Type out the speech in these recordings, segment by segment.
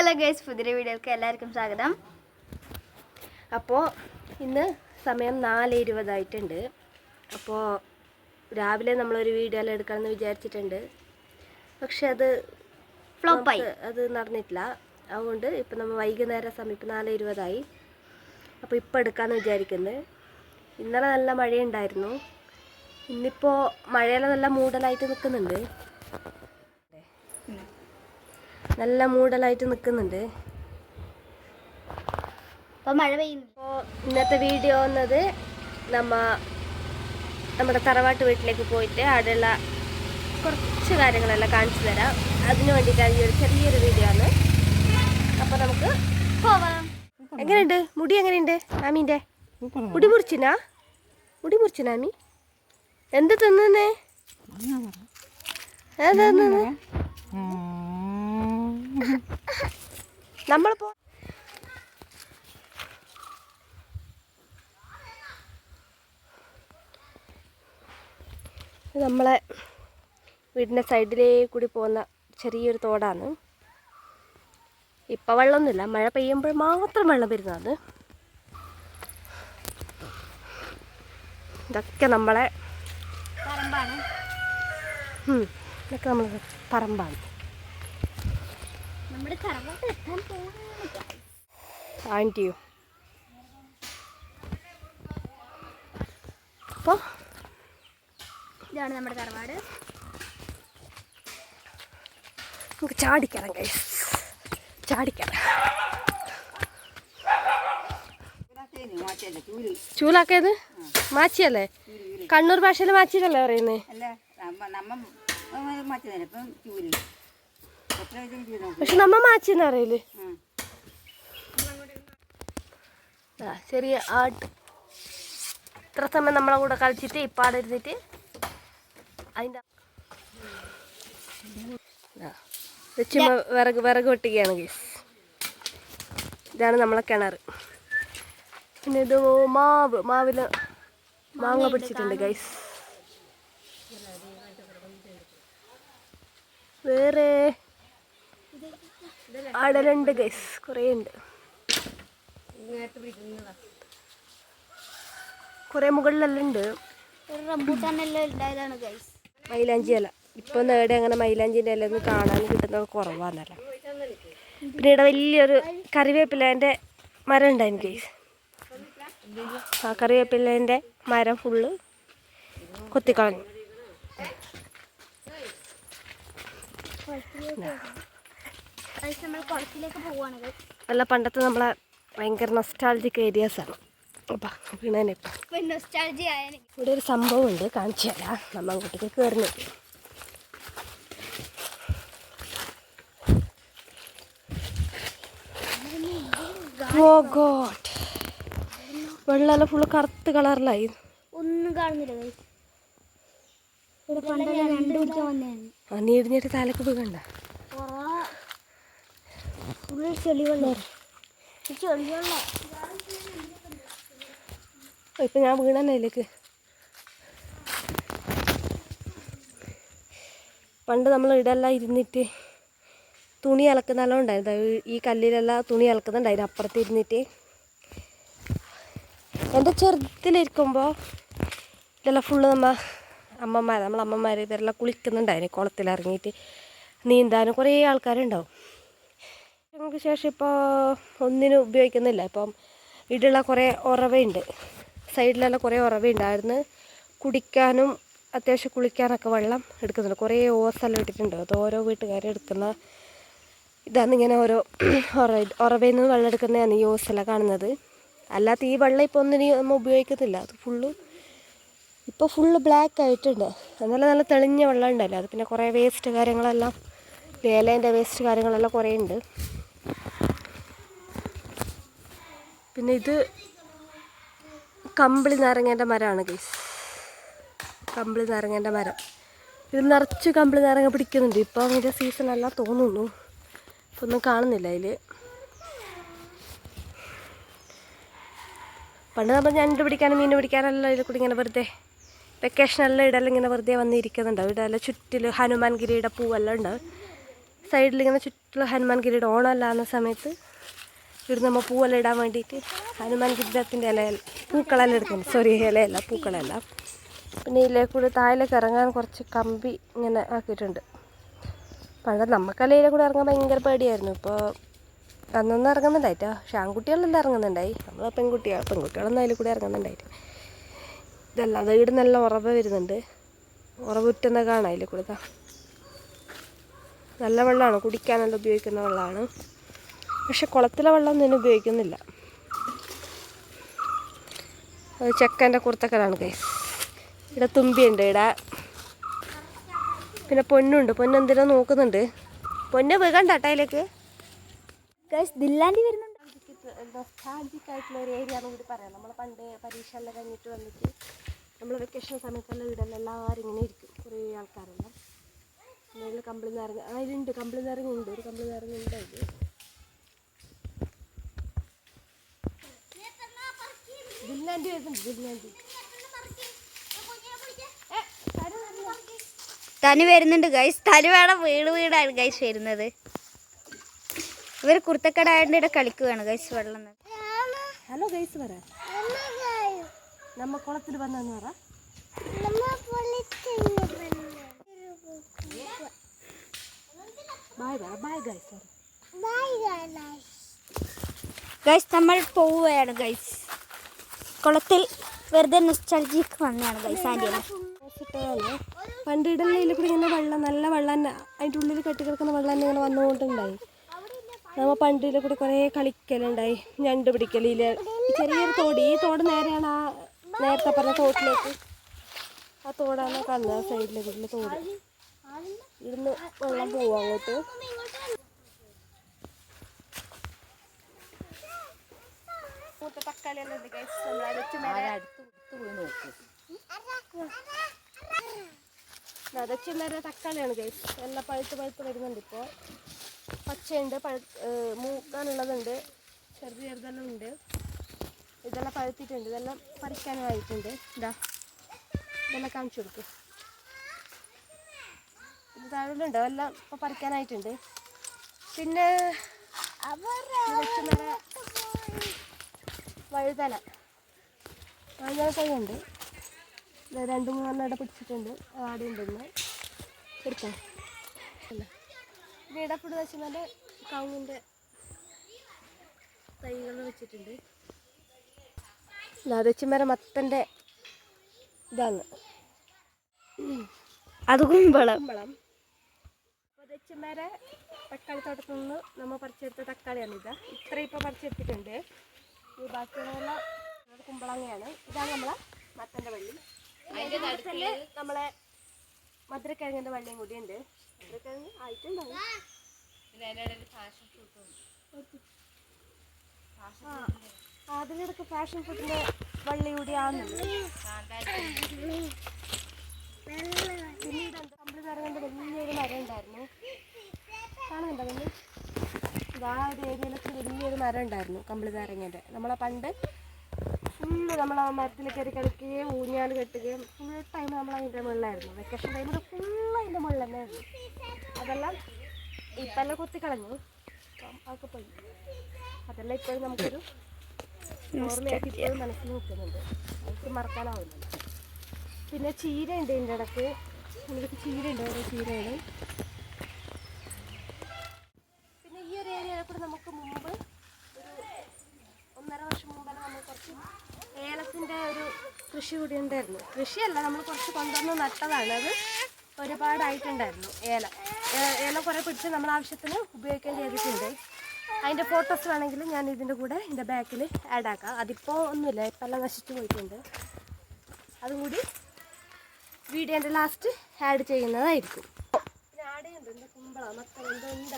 Hello guys പുതിയ വീഡിയോക്ക് എല്ലാവർക്കും സ്വാഗതം. അപ്പോൾ ഇന്ന് സമയം നാല് ഇരുപതായിട്ടുണ്ട്. അപ്പോൾ രാവിലെ നമ്മളൊരു വീഡിയോ എല്ലാം എടുക്കാമെന്ന് വിചാരിച്ചിട്ടുണ്ട്. പക്ഷെ അത് ഫ്ലോപ്പായി അത് നടന്നിട്ടില്ല. അതുകൊണ്ട് ഇപ്പം നമ്മൾ വൈകുന്നേരം സമയം ഇപ്പം നാല് ഇരുപതായി. അപ്പോൾ ഇപ്പം എടുക്കാമെന്ന് വിചാരിക്കുന്നത് ഇന്നലെ നല്ല മഴയുണ്ടായിരുന്നു. ഇന്നിപ്പോൾ മഴയെല്ലാം നല്ല മൂടലായിട്ട് നിൽക്കുന്നുണ്ട്. നല്ല മൂടലായിട്ട് നിൽക്കുന്നുണ്ട് അപ്പോൾ മഴ പെയ്യുന്നു. അപ്പോൾ ഇന്നത്തെ വീഡിയോ എന്നത് നമ്മ നമ്മുടെ തറവാട്ട് വീട്ടിലേക്ക് പോയിട്ട് അവിടെയുള്ള കുറച്ച് കാര്യങ്ങളെല്ലാം കാണിച്ചു തരാം. അതിന് വേണ്ടിയിട്ടാണ് ഈ ഒരു ചെറിയൊരു വീഡിയോ ആണ്. അപ്പോൾ നമുക്ക് പോവാം. എങ്ങനെയുണ്ട്? മുടി എങ്ങനെയുണ്ട്? ആമീന്റെ മുടി മുറിച്ചിനാ? മുടി മുറിച്ചിനാ ആമി എന്ത് തിന്നേ ഏതാ തിന്നുന്നെ? നമ്മളിപ്പോ നമ്മളെ വീടിന്റെ സൈഡിലേ കൂടി പോകുന്ന ചെറിയൊരു തോടാണ്. ഇപ്പം വെള്ളമൊന്നുമില്ല. മഴ പെയ്യുമ്പോൾ മാത്രം വെള്ളം വരുന്നത്. ഇതൊക്കെ നമ്മളെ പറമ്പാണ്. ഇതൊക്കെ നമ്മൾ പറമ്പാണ്. നമ്മുടെ തറവാട്ട് എത്താൻ ആന്റിയോ അപ്പോൾ ഇതാണ് നമ്മുടെ തറവാട്. നമുക്ക് ചാടിക്കറാം കൈ ചാടിക്കറാം ചൂലാക്കിയത്? മാച്ചിയല്ലേ? കണ്ണൂർ ഭാഷയിൽ മാച്ചിയല്ലേ പറയുന്നത് പക്ഷെ നമ്മ മാച്ചിന്ന് അറിയില്ലേ. ആ ചെറിയ ആട്ട് ഇത്ര സമയം നമ്മളെ കൂടെ കളിച്ചിട്ട് ഇപ്പം ആടെ ഇരുന്നിട്ട് അതിന്റെ ചുമ വിറക് വിറക് വെട്ടുകയാണ് ഗീസ് ഇതാണ് നമ്മളെ കിണർ. പിന്നെ ഇത് മാവ് മാവിൽ മാങ്ങ പിടിച്ചിട്ടുണ്ട് ഗൈസ് വേറെ അടലുണ്ട് ഗൈസ് കുറേ ഉണ്ട്. കുറേ മുകളിലെല്ലാം ഉണ്ട്. മൈലാഞ്ചി അല്ല ഇപ്പം നേടെ അങ്ങനെ മൈലാഞ്ചിന്റെ ഇല ഒന്നും കാണാൻ കിട്ടുന്നത് കുറവാന്നല്ല. പിന്നെ ഇവിടെ വലിയൊരു കറിവേപ്പിലേന്റെ മരം ഉണ്ടായിരുന്നു ഗൈസ് ആ കറിവേപ്പിലേന്റെ മരം ഫുള്ള് കൊത്തിക്കളഞ്ഞു. നമ്മൾ കുളത്തിലേക്ക് നല്ല പണ്ടത്തെ നമ്മളെ ഭയങ്കര നൊസ്റ്റാൾജിക് ഏരിയാസാണ് അപ്പം വീണേനെ ഇവിടെ ഒരു സംഭവം ഉണ്ട് കാണിച്ചു തരാം. നമ്മൾ അങ്ങോട്ടേക്ക് കയറുന്നു ഓ ഗോഡ് വെള്ളമെല്ലാം ഫുള്ള് കറുത്ത് കളറിലായി ഒന്നും കാണുന്നില്ല ഗൈസ് തലക്ക് പോയി നീ തലക്ക് വീകണ്ട ഫുള്ള് ചെളിവെള്ളം. ചെളിവെള്ളം. ഇപ്പം ഞാൻ വീണന്നെ അതിലേക്ക്. പണ്ട് നമ്മൾ ഇടെല്ലാം ഇരുന്നിട്ട് തുണി അലക്കുന്നെല്ലാം ഉണ്ടായിരുന്നു. ഈ- ഈ കല്ലിലെല്ലാം തുണി അലക്കുന്നുണ്ടായിരുന്നു. അപ്പുറത്ത് ഇരുന്നിട്ട്. എന്റെ ചെറുതിലിരിക്കുമ്പോൾ ഇതെല്ലാം ഫുള്ള് നമ്മ അമ്മമാർ നമ്മളമ്മമാർ ഇവരെല്ലാം കുളിക്കുന്നുണ്ടായിരുന്നു. കുളത്തിലിറങ്ങിയിട്ട് നീന്താനും കുറേ ആൾക്കാരുണ്ടാവും. ഞങ്ങൾക്ക് ശേഷം ഇപ്പോൾ ഒന്നിനും ഉപയോഗിക്കുന്നില്ല. ഇപ്പം ഇടുള്ള കുറേ ഉറവയുണ്ട്. സൈഡിലെല്ലാം കുറേ ഉറവയുണ്ടായിരുന്നു. കുടിക്കാനും അത്യാവശ്യം കുളിക്കാനൊക്കെ വെള്ളം എടുക്കുന്നുണ്ട്. കുറേ ഓസെല്ലാം ഇട്ടിട്ടുണ്ട്. അത് ഓരോ വീട്ടുകാരും എടുക്കുന്ന ഇതാണ് ഇങ്ങനെ ഓരോ ഉറ ഉറവയിൽ നിന്ന് വെള്ളം എടുക്കുന്നതാണ് ഈ ഓസെല്ലാം കാണുന്നത്. അല്ലാത്ത ഈ വെള്ളം ഇപ്പോൾ ഒന്നിനും നമ്മൾ ഉപയോഗിക്കുന്നില്ല അത് ഫുള്ള് ഇപ്പോൾ ഫുള്ള് ബ്ലാക്ക് ആയിട്ടുണ്ട്. എന്നാലും നല്ല തെളിഞ്ഞ വെള്ളം ഉണ്ടല്ലോ. അത് പിന്നെ കുറേ വേസ്റ്റ് കാര്യങ്ങളെല്ലാം ലേലേന്റെ വേസ്റ്റ് കാര്യങ്ങളെല്ലാം കുറേ ഉണ്ട്. പിന്നെ ഇത് കമ്പിളി നാരങ്ങേന്റെ മരമാണ് ഗൈസ് കമ്പിളി നാരങ്ങേന്റെ മരം. ഇത് നിറച്ച് കമ്പിളി നാരങ്ങ പിടിക്കുന്നുണ്ട്. ഇപ്പോൾ അതിന്റെ സീസണല്ല തോന്നുന്നു. ഇപ്പം ഒന്നും കാണുന്നില്ല അതിൽ പണ്ട് നമ്മൾ ഞണ്ട് പിടിക്കാനും മീൻ പിടിക്കാനെല്ലാം ഇതിൽ കൂടി ഇങ്ങനെ വെറുതെ വെക്കേഷനെല്ലാം ഇടെല്ലാം ഇങ്ങനെ വെറുതെ വന്നിരിക്കുന്നുണ്ടാവും ഇടല്ല ചുറ്റിൽ ഹനുമാൻ ഗിരിയുടെ പൂവെല്ലാം ഉണ്ട്. സൈഡിൽ ഇങ്ങനെ ചുറ്റുള്ള ഹനുമാൻ കിരീടം ഓണമല്ലാന്ന സമയത്ത് ഇവിടെ നമ്മൾ പൂവെല്ലാം ഇടാൻ വേണ്ടിയിട്ട് ഹനുമാൻ കിരീടത്തിന്റെ ഇല പൂക്കളെല്ലാം എടുക്കുന്നു സോറി ഇലയല്ല പൂക്കളല്ല. പിന്നെ ഇതിലേ കൂടെ താഴേക്ക് ഇറങ്ങാൻ കുറച്ച് കമ്പി ഇങ്ങനെ ആക്കിയിട്ടുണ്ട്. പണ്ട് നമുക്കല്ല കൂടെ ഇറങ്ങാൻ ഭയങ്കര പേടിയായിരുന്നു. ഇപ്പോൾ അന്നൊന്നും ഇറങ്ങുന്നുണ്ടായിട്ടോ. പക്ഷെ ആൺകുട്ടികളെല്ലാം ഇറങ്ങുന്നുണ്ടായി. നമ്മൾ പെൺകുട്ടികൾ പെൺകുട്ടികളൊന്നും അതിൽ കൂടെ ഇറങ്ങുന്നുണ്ടായിട്ട് ഇതല്ല ഇവിടെ നല്ല ഉറവ് വരുന്നുണ്ട്. ഉറവുറ്റുന്ന കാണാം അതിൽ കൂടെ. നല്ല വെള്ളമാണ് കുടിക്കാനെല്ലാം ഉപയോഗിക്കുന്ന വെള്ളമാണ്. പക്ഷെ കുളത്തിലെ വെള്ളം ഒന്നും ഉപയോഗിക്കുന്നില്ല. അത് ചെക്കന്റെ കുർത്തക്കലാണ് കൈ. ഇവിടെ തുമ്പിയുണ്ട് ഇവിടെ. പിന്നെ പൊന്നുണ്ട്. പൊന്നെന്തിനോ നോക്കുന്നുണ്ട്? പൊന്ന് വീകണ്ട അട്ടയിലേക്ക് ദില്ലാണ്ടി വരുന്നുണ്ട്. നൊസ്റ്റാൾജിക് ആയിട്ടുള്ള ഒരു ഏരിയ എന്ന് കൂടി പറയാം. നമ്മൾ പണ്ട് പരീക്ഷ എല്ലാം കഴിഞ്ഞിട്ട് വന്നിട്ട് നമ്മൾ വെക്കേഷൻ സമയത്തെല്ലാം വീടെല്ലാം എല്ലാവരും ഇങ്ങനെ ഇരിക്കും. കുറേ ആൾക്കാരെല്ലാം. മേളിൽ കമ്പിളി നിറങ്ങി അതിലുണ്ട് കമ്പിളി നാരങ്ങ ഉണ്ട് ഒരു കമ്പിളി നാരങ്ങ ഉണ്ട് അതിൽ ദില്ലാണ്ടി വരുന്നുണ്ട് ദില്ലാണ്ടി തനി വരുന്നുണ്ട് ഗൈസ് തനി വേണം വീട് വീടാണ് ഗൈസ് വരുന്നത്. ഇവർ കുർത്തക്കടായതിന്റെ ഇവിടെ കളിക്കുകയാണ് ഗൈസ് വെള്ളം ഹലോ ഗൈസ് പറ. നമ്മ കുളത്തിൽ വന്നെന്ന് പറ. ബായ് പറ ബായ് ഗൈസ് ഗൈസ് നമ്മൾ പോവുകയാണ് ഗൈസ് കുളത്തിൽ വെറുതെ നൊസ്റ്റാൾജിക്ക് വന്നതാണ് ഗൈസ് ആന്റിയെല്ലാം ഇട്ടതാണ് പണ്ട് ഇടലിൽ കൂടി ഇങ്ങനെ വെള്ളം നല്ല വെള്ളം തന്നെ അതിന്റെ ഉള്ളിൽ കെട്ടി കിടക്കുന്ന വെള്ളം തന്നെ ഇങ്ങനെ വന്നുകൊണ്ടുണ്ടായി. നമ്മൾ പണ്ടിൽ കൂടി കുറേ കളിക്കലുണ്ടായി ഞണ്ട് പിടിക്കലിൽ ചെറിയൊരു തോട് ഈ തോട് നേരെയാണ് ആ നേരത്തെ പറഞ്ഞ തോട്ടിലേക്ക്. ആ തോടാണ് കാണുന്നത് സൈഡിലെ കൂടിയുള്ള തോട്. ഇരുന്ന് വെള്ളം പോവും അങ്ങോട്ട്. മൂത്ത തക്കാളിയെല്ലാം ഉണ്ട് guys. നമ്മൾ അരച്ച് മേലെ അടുത്ത് പോയി നോക്കും. തക്കാളിയാണ് ഗൈസ് എല്ലാം പഴുത്ത് പഴുത്ത് വരുന്നുണ്ട് ഇപ്പോൾ പച്ചയുണ്ട് പഴു മൂക്കാനുള്ളതുണ്ട് ചെറുത് ചെറുതെല്ലാം ഉണ്ട്. ഇതെല്ലാം പഴുത്തിട്ടുണ്ട് ഇതെല്ലാം പറിക്കാനും ആയിട്ടുണ്ട്. ഇതാ ഇതെല്ലാം കാണിച്ചു കൊടുക്കും. ഇത് താഴെയുണ്ട് എല്ലാം ഇപ്പൊ പറിക്കാനായിട്ടുണ്ട്. പിന്നെ വഴുതന. വഴുതന കൈയുണ്ട് രണ്ട് മൂന്നെണ്ണം ഇട പിടിച്ചിട്ടുണ്ട്. ആടിയുണ്ട് ഉണ്ടെന്ന് എടുക്കാം. അല്ല ഇത് ഇടപ്പിട് വെച്ചാൽ കവുങ്ങിന്റെ തൈകൾ വെച്ചിട്ടുണ്ട്. ലതച്ചുമര മത്തന്റെ ഇതാണ്. അത് കുമ്പളം. കുമ്പളം. പുതച്ചുമര തക്കാളി തോട്ടത്തിൽ നിന്ന് നമ്മൾ പറിച്ചെടുത്ത തക്കാളിയാണ് ഇത്. ഇത്ര ഇപ്പോൾ പറിച്ചെടുത്തിട്ടുണ്ട്. ഈ ബാക്കിയുള്ള കുമ്പളങ്ങയാണ്. ഇതാണ് നമ്മളെ മത്തന്റെ വള്ളി. അതിന്റെ നമ്മളെ മധുരക്കിഴങ്ങിന്റെ വള്ളിയും കൂടി ഉണ്ട്. മധുരക്കിഴങ്ങ് ആയിട്ടുണ്ടാവും അതിനിടക്ക് ഫാഷൻ ഫുഡിന്റെ വള്ളി കൂടി ആകുന്നുണ്ട് പിന്നെ ഇതെന്താ കമ്പിളി നാരങ്ങന്റെ വലിയൊരു മരം ഉണ്ടായിരുന്നു കാണുന്നുണ്ടോ നിങ്ങൾ ഇതാ ഒരു ഏരിയയിലൊക്കെ വലിയൊരു മരം ഉണ്ടായിരുന്നു കമ്പിളി നാരങ്ങേന്റെ നമ്മളെ പണ്ട് ഫുള്ള് നമ്മൾ ആ മരത്തിൽ കയറി കളിക്കുകയും ഊഞ്ഞാൽ കെട്ടുകയും ഫുൾ ടൈം നമ്മൾ അതിന്റെ മുകളിലായിരുന്നു. വെക്കേഷൻ ടൈമിൽ ഫുള്ള് അതിന്റെ മുകളിൽ തന്നെയായിരുന്നു അതെല്ലാം ഇപ്പം എല്ലാം കുത്തിക്കളഞ്ഞു അതൊക്കെ പോയി. അതെല്ലാം ഇപ്പോഴും നമുക്കൊരു ഓർമ്മയായിട്ട് മനസ്സിൽ നിൽക്കുന്നുണ്ട്. നമുക്ക് മറക്കാനാവുന്നില്ല. പിന്നെ ചീരയുണ്ട് ഇതിന്റെ ഇടയ്ക്ക്. നമുക്ക് ചീരയുണ്ട് ഓരോ ചീരകൾ പിന്നെ ഈ ഒരു ഏരിയയിൽ കൂടെ നമുക്ക് മുമ്പ് ഒരു ഒന്നര വർഷം മുമ്പെല്ലാം നമ്മൾ കുറച്ച് ഏലത്തിന്റെ ഒരു കൃഷി കൂടി ഉണ്ടായിരുന്നു. കൃഷിയല്ല നമ്മൾ കുറച്ച് കൊണ്ടുവന്ന് നട്ടതാണ്. അത് ഒരുപാടായിട്ടുണ്ടായിരുന്നു. ഏല. ഏല കുറേ പിടിച്ച് നമ്മൾ ആവശ്യത്തിന് ഉപയോഗിക്കാൻ ചെയ്തിട്ടുണ്ട്. അതിന്റെ ഫോട്ടോസ് വേണമെങ്കിൽ ഞാൻ ഇതിന്റെ കൂടെ എന്റെ ബാക്കിൽ ആഡ് ആക്കാം. അതിപ്പോൾ ഒന്നുമില്ല ഇപ്പം എല്ലാം നശിച്ചു പോയിട്ടുണ്ട്. അതും കൂടി വീഡിയോന്റെ ലാസ്റ്റ് ആഡ് ചെയ്യുന്നതായിരിക്കും. എന്റെ കുമ്പള മക്കൾ എന്തോ ഉണ്ട്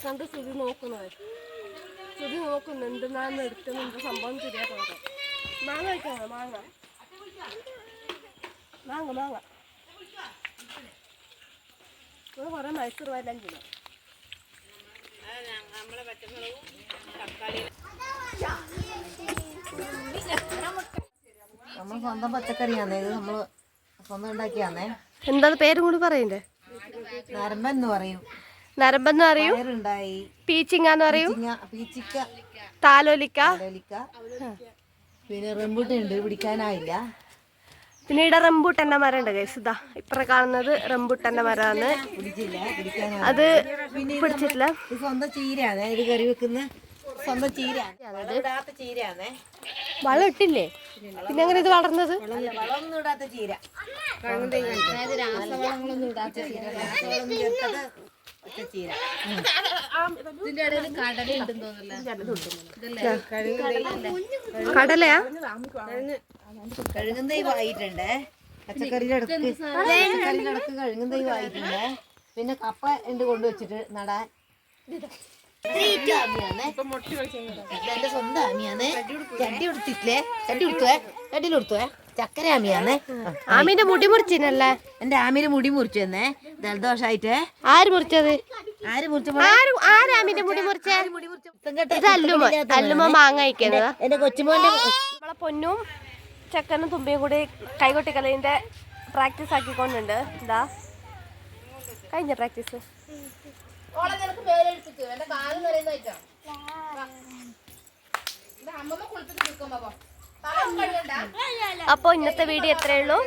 എടുക്കാണ്ട് സുധി നോക്കുന്നത് സുധി നോക്കുന്നു. എന്തെന്നാന്ന് എടുക്കുന്ന എന്താ സംഭവം ശരിയാ നോക്കാം. മാങ്ങ വയ്ക്കണോ മാങ്ങ. മാങ്ങ മാങ്ങ. കുറേ മൈസൂർ വരെല്ലാം ചെയ്യണം നമ്മൾ സ്വന്തം പച്ചക്കറിയാന്നേ. ഇത് നമ്മൾ സ്വന്തം ഉണ്ടാക്കിയാന്നേ. എന്താണ് പേരും കൂടി പറയണ്ടേ? നരമ്പെന്ന് പറയും. നരമ്പെന്ന് പറയും. പീച്ചിങ്ങ പീച്ചിങ്ങാന്ന് പറയും. പീച്ചിങ്ങ പീച്ചിക്ക. താലോലിക്ക. കടലിക്ക പിന്നെ റംബൂട്ടുണ്ട് പിടിക്കാനായില്ല. പിന്നെ ഇവിടെ റംബൂട്ടന്റെ മരം ഉണ്ട് ഗൈസ് ഇതാ ഇപ്പറ കാണുന്നത് റംബൂട്ടന്റെ മരമാണ്. പിടിച്ചില്ല പിടിക്കാനായി അത് പിടിച്ചിട്ടില്ല. ഇത് സ്വന്തം ചീരയാണ്. ഇത് കറി വെക്കുന്ന സ്വന്തം ചീരയാണ്. വളം ഇടാത്ത ചീരയാണേ. വളം ഇട്ടില്ലേ? പിന്നെ അങ്ങനെ ഇത് വളർന്നത്? വളമൊന്നും ഇടാത്ത ചീര. രാസവളങ്ങളൊന്നും ഇടാത്ത ചീര. രാസവളം ചേർത്തത് ഒറ്റ ചീര കടലയാ? കഴുകും ദൈവമായിട്ടുണ്ട് പച്ചക്കറിയുടെ അടുക്ക് പച്ചക്കറിയുടെ കഴുകും പിന്നെ കപ്പ ഉണ്ട് കൊണ്ടുവച്ചിട്ട് നടാൻ? ഇത് ആമിയാന്നേ. ഇതെന്റെ സ്വന്തം ആമിയാന്ന് ചട്ടി കൊടുത്തിട്ടില്ലേ ചട്ടി കൊടുത്തുവേ ചട്ടിയിൽ കൊടുത്തുവേ ചക്കര ആമിയാന്നേ ആ. ആമീന്റെ മുടി മുറിച്ചിനല്ലേ എന്റെ ആമീന്റെ മുടി മുറിച്ചു തന്നെ ജലദോഷായിട്ട്. ആര് മുറിച്ചത്? ആര് മുറിച്ചു? മുടി മുറിച്ചത് ഇത് അല്ലുമ? അല്ലുമ മാങ്ങ കഴിക്കുന്നതാ എന്റെ കൊച്ചുമോന്റെ നമ്മളെ പൊന്നും ചക്കനും തുമ്പിയും കൂടി കൈകൊട്ടി കൈകൊട്ടിക്കലിന്റെ പ്രാക്ടീസ് ആക്കിക്കൊണ്ടുണ്ട്. എന്താ കഴിഞ്ഞ പ്രാക്ടീസ്. അപ്പോൾ ഇന്നത്തെ വീഡിയോ എത്രയേ ഉള്ളൂ.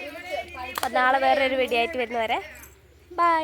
അപ്പോൾ നാളെ വേറൊരു വീഡിയോ ആയിട്ട് വരുന്നവരെ. ബൈ